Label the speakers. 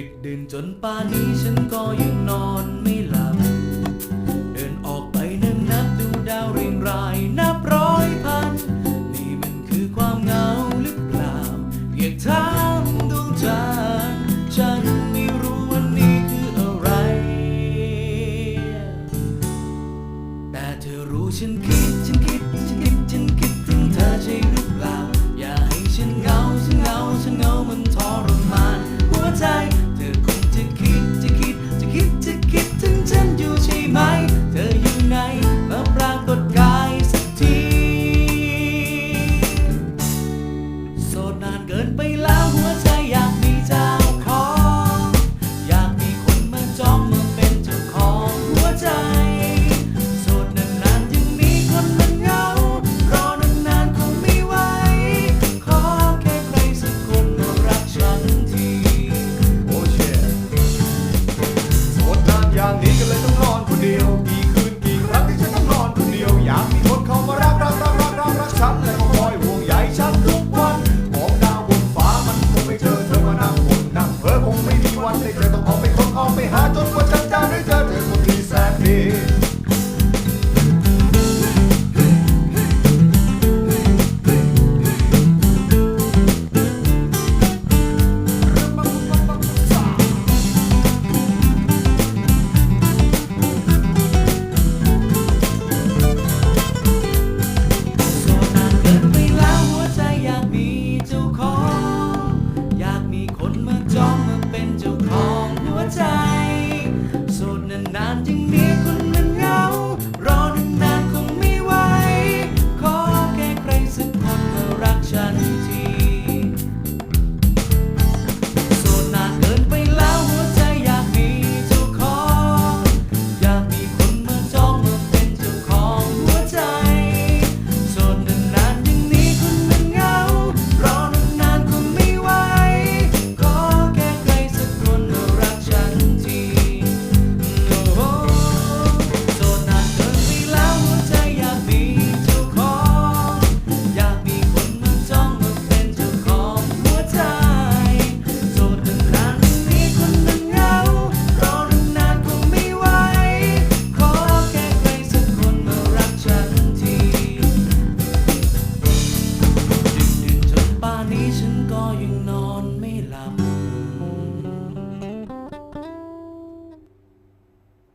Speaker 1: ดึกดื่นจนป่านนี้ฉันก็ยังนอนไม่หลับ เดินออกไปนั่งนับดูดาวเรียงรายนับร้อยพัน นี่มันคือความเหงาหรือเปล่าอยากถามดวงจันทร์ฉันไม่รู้วันนี้คืออะไร แต่
Speaker 2: เธอ
Speaker 1: รู้ฉันคิดฉันคิด